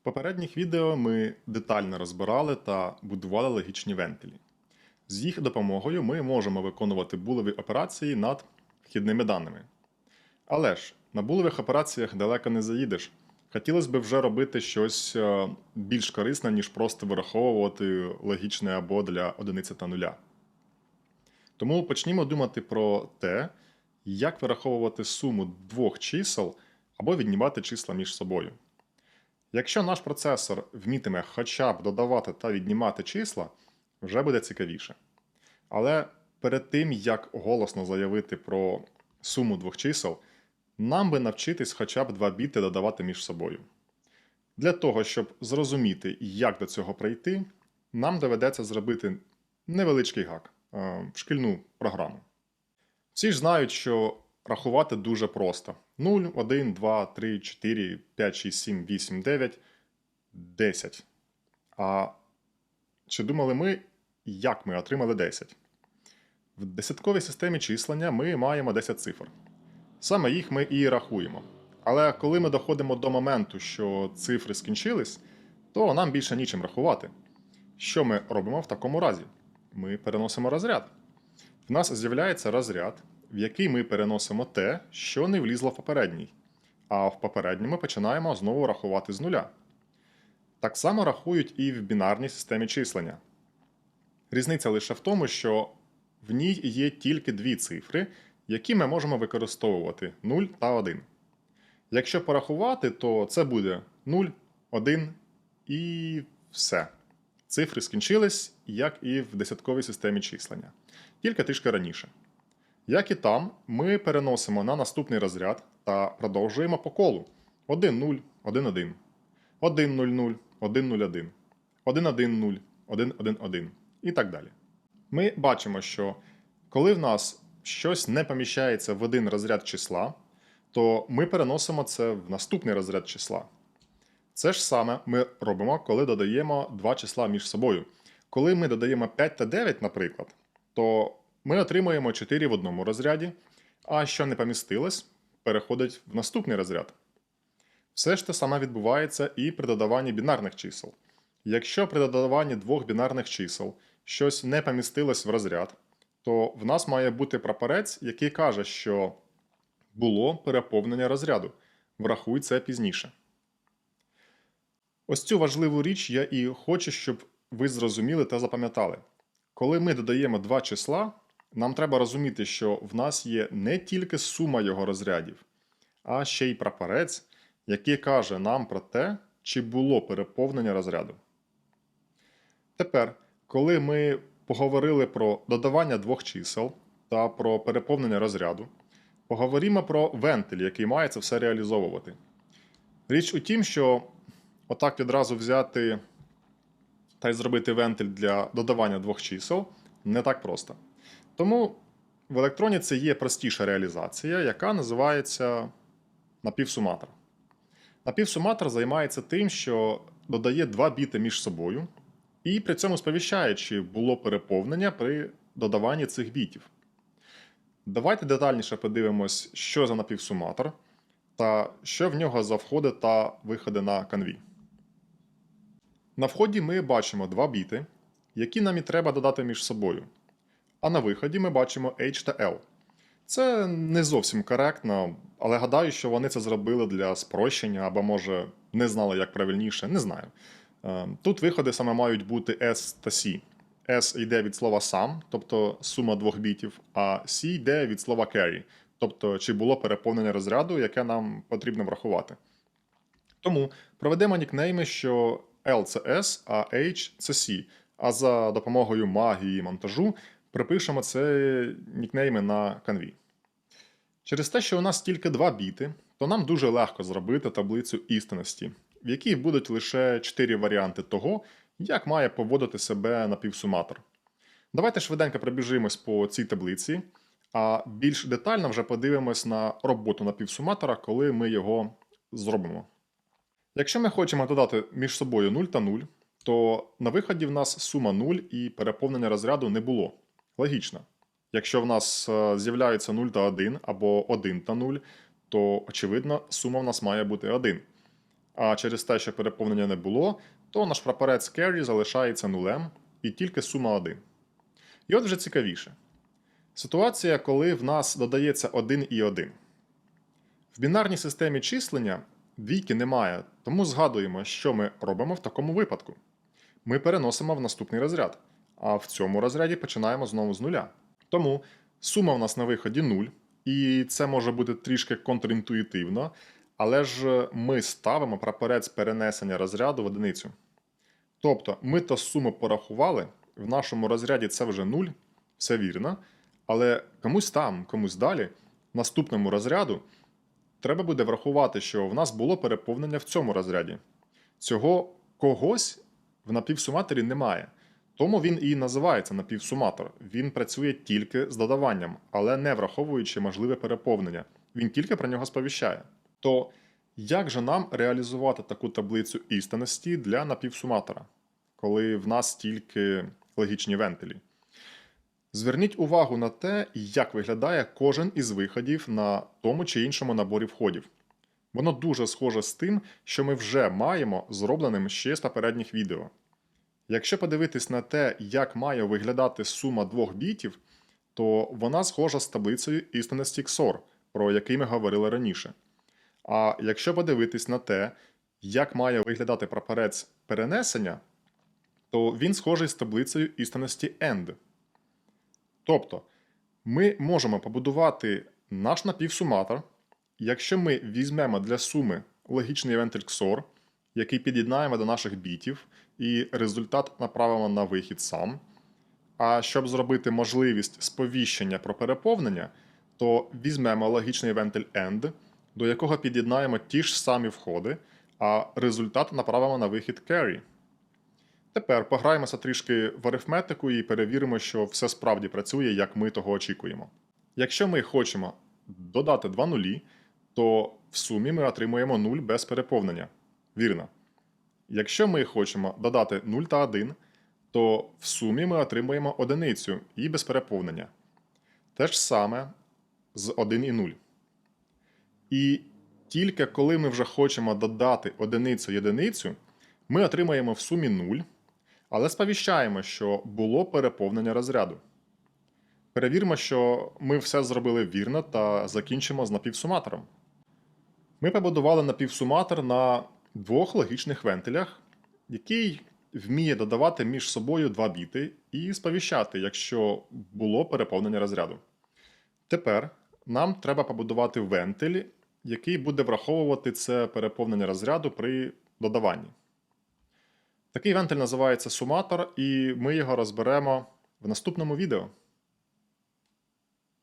В попередніх відео ми детально розбирали та будували логічні вентилі. З їх допомогою ми можемо виконувати булеві операції над вхідними даними. Але ж на булевих операціях далеко не заїдеш. Хотілося б вже робити щось е, більш корисне, ніж просто вираховувати логічне або для одиниці та нуля. Тому почнімо думати про те, як вираховувати суму двох чисел або віднімати числа між собою. Якщо наш процесор вмітиме хоча б додавати та віднімати числа, вже буде цікавіше. Але перед тим, як голосно заявити про суму двох чисел, нам би навчитись хоча б два біти додавати між собою. Для того, щоб зрозуміти, як до цього прийти, нам доведеться зробити невеличкий гак е, в шкільну програму. Всі ж знають, що рахувати дуже просто: 0, 1, 2, 3, 4, 5, 6, 7, 8, 9, 10. А чи думали ми, як ми отримали 10? В десятковій системі числення ми маємо 10 цифр. Саме їх ми і рахуємо. Але коли ми доходимо до моменту, що цифри скінчились, то нам більше нічим рахувати. Що ми робимо в такому разі? Ми переносимо розряд. В нас з'являється розряд, в який ми переносимо те, що не влізло в попередній. А в попередньому починаємо знову рахувати з нуля. Так само рахують і в бінарній системі числення. Різниця лише в тому, що в ній є тільки дві цифри, які ми можемо використовувати 0 та 1. Якщо порахувати, то це буде 0, 1 і все. Цифри скінчились, як і в десятковій системі числення, тільки трішки раніше. Як і там, ми переносимо на наступний розряд та продовжуємо по колу 1, 0, 1, 1, 1, 0, 0, 1, 0, 1, 1, 1, 0, 1, 1, 1 і так далі. Ми бачимо, що коли в нас щось не поміщається в один розряд числа, то ми переносимо це в наступний розряд числа. Це ж саме ми робимо, коли додаємо два числа між собою. Коли ми додаємо 5 та 9, наприклад, то ми отримуємо 4 в одному розряді, а що не помістилось, переходить в наступний розряд. Все ж те саме відбувається і при додаванні бінарних чисел. Якщо при додаванні двох бінарних чисел щось не помістилось в розряд, то в нас має бути прапорець, який каже, що було переповнення розряду. Врахуй це пізніше. Ось цю важливу річ я і хочу, щоб ви зрозуміли та запам'ятали. Коли ми додаємо два числа, нам треба розуміти, що в нас є не тільки сума його розрядів, а ще й прапорець, який каже нам про те, чи було переповнення розряду. Тепер, коли ми поговорили про додавання двох чисел та про переповнення розряду, поговоримо про вентиль, який має це все реалізовувати. Річ у тім, що отак відразу взяти та й зробити вентиль для додавання двох чисел не так просто. Тому в електроніці є простіша реалізація, яка називається напівсуматор. Напівсуматор займається тим, що додає два біти між собою, і при цьому сповіщає, чи було переповнення при додаванні цих бітів. Давайте детальніше подивимось, що за напівсуматор та що в нього за входи та виходи на канві. На вході ми бачимо два біти, які нам і треба додати між собою. А на виході ми бачимо H та L. Це не зовсім коректно, але гадаю, що вони це зробили для спрощення або, може, не знали, як правильніше, не знаю. Е, Тут виходи саме мають бути S та C. S йде від слова сам, тобто сума двох бітів, а C йде від слова carry, тобто чи було переповнення розряду, яке нам потрібно врахувати. Тому проведемо нікнейми, що L це S, а H це C. А за допомогою магії монтажу припишемо це нікнейми на канві. Через те, що у нас тільки два біти, то нам дуже легко зробити таблицю істинності, в якій будуть лише 4 варіанти того, як має поводити себе напівсуматор. Давайте швиденько пробіжимось по цій таблиці, а більш детально вже подивимось на роботу напівсуматора, коли ми його зробимо. Якщо ми хочемо додати між собою 0 та 0, то на виході в нас сума 0 і переповнення розряду не було. Логічно. Якщо в нас е, з'являються 0 та 1 або 1 та 0, то очевидно сума в нас має бути 1. а через те, що переповнення не було, то наш прапорець carry залишається нулем і тільки сума 1. І от вже цікавіше. Ситуація, коли в нас додається 1 і 1. В бінарній системі числення двійки немає, тому згадуємо, що ми робимо в такому випадку. Ми переносимо в наступний розряд, а в цьому розряді починаємо знову з нуля. Тому сума в нас на виході 0, і це може бути трішки контрінтуїтивно, але ж ми ставимо прапорець перенесення розряду в одиницю. Тобто ми то суму порахували, в нашому розряді це вже 0, все вірно, але комусь там, комусь далі, наступному розряду, треба буде врахувати, що в нас було переповнення в цьому розряді. Цього когось в напівсуматорі немає. Тому він і називається напівсуматор. Він працює тільки з додаванням, але не враховуючи можливе переповнення. Він тільки про нього сповіщає. То як же нам реалізувати таку таблицю істинності для напівсуматора, коли в нас тільки логічні вентилі? Зверніть увагу на те, як виглядає кожен із виходів на тому чи іншому наборі входів. Воно дуже схоже з тим, що ми вже маємо зробленим ще з попередніх відео. Якщо подивитись на те, як має виглядати сума двох бітів, то вона схожа з таблицею істинності XOR, про який ми говорили раніше. А якщо подивитись на те, як має виглядати прапорець перенесення, то він схожий з таблицею істинності AND. Тобто, ми можемо побудувати наш напівсуматор, якщо ми візьмемо для суми логічний вентиль XOR, який під'єднаємо до наших бітів, і результат направимо на вихід сам. А щоб зробити можливість сповіщення про переповнення, то візьмемо логічний вентиль AND, до якого під'єднаємо ті ж самі входи, а результат направимо на вихід carry. Тепер пограємося трішки в арифметику і перевіримо, що все справді працює, як ми того очікуємо. Якщо ми хочемо додати два нулі, то в сумі ми отримуємо 0 без переповнення. Вірно. Якщо ми хочемо додати 0 та 1, то в сумі ми отримуємо одиницю і без переповнення. Те ж саме з 1 і 0. І тільки коли ми вже хочемо додати одиницю єдиницю, ми отримаємо в сумі 0, але сповіщаємо, що було переповнення розряду. Перевіримо, що ми все зробили вірно та закінчимо з напівсуматором. Ми побудували напівсуматор на двох логічних вентилях, який вміє додавати між собою два біти і сповіщати, якщо було переповнення розряду. Тепер нам треба побудувати вентиль, який буде враховувати це переповнення розряду при додаванні. Такий вентиль називається суматор, і ми його розберемо в наступному відео.